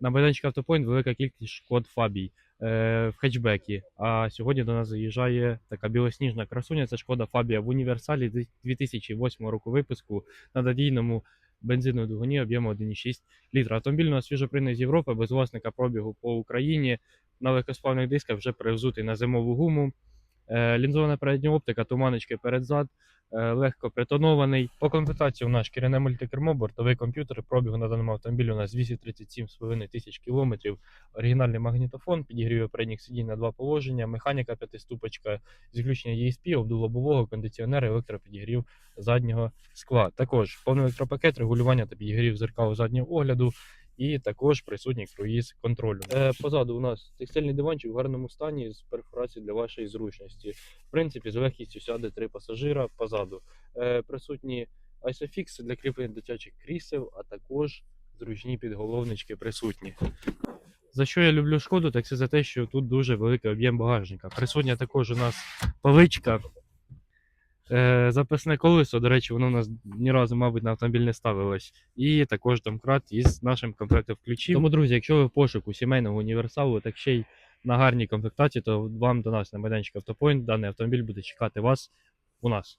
На майданчик Автопойнт велика кількість шкод Фабій е, в хетчбекі. А сьогодні до нас заїжджає така білосніжна красуня. Це шкода Фабія в універсалі 2008 року випуску на надійному бензиновому двигуні об'єму 1,6 літра. Автомобіль у нас свіжопринний з Європи, без власника пробігу по Україні. На легкосплавних дисках вже перевзутий на зимову гуму. Е, Лінзована передня оптика, туманочки передзад, легко притонований. По комплектації у нас шкіряне мультикермо, бортовий комп'ютер. Пробігу на даному автомобілі у нас 237,5 тисяч кілометрів. Оригінальний магнітофон, підігріває передніх сидінь на два положення, механіка п'ятиступочка, зіключення ESP, обдув лобового, кондиціонер, електропідігрів заднього скла. Також повний електропакет, регулювання та підігрів зеркал заднього огляду. І також присутній круїз контролю. Е, позаду у нас текстильний диванчик в гарному стані з перфорацією для вашої зручності. В принципі, з легкістю сяде три пасажира позаду. Е, присутні ISOFIX для кріплення дитячих крісел, а також зручні підголовнички присутні. За що я люблю шкоду, так це за те, що тут дуже великий об'єм багажника. Присутня також у нас поличка. Е, запасне колесо, до речі, воно у нас ні разу, мабуть, на автомобіль не ставилось. І також домкрат із нашим комплектом ключів. Тому, друзі, якщо ви в пошуку сімейного універсалу, так ще й на гарній комплектації, то вам до нас на майданчик Автопойнт даний автомобіль буде чекати вас у нас.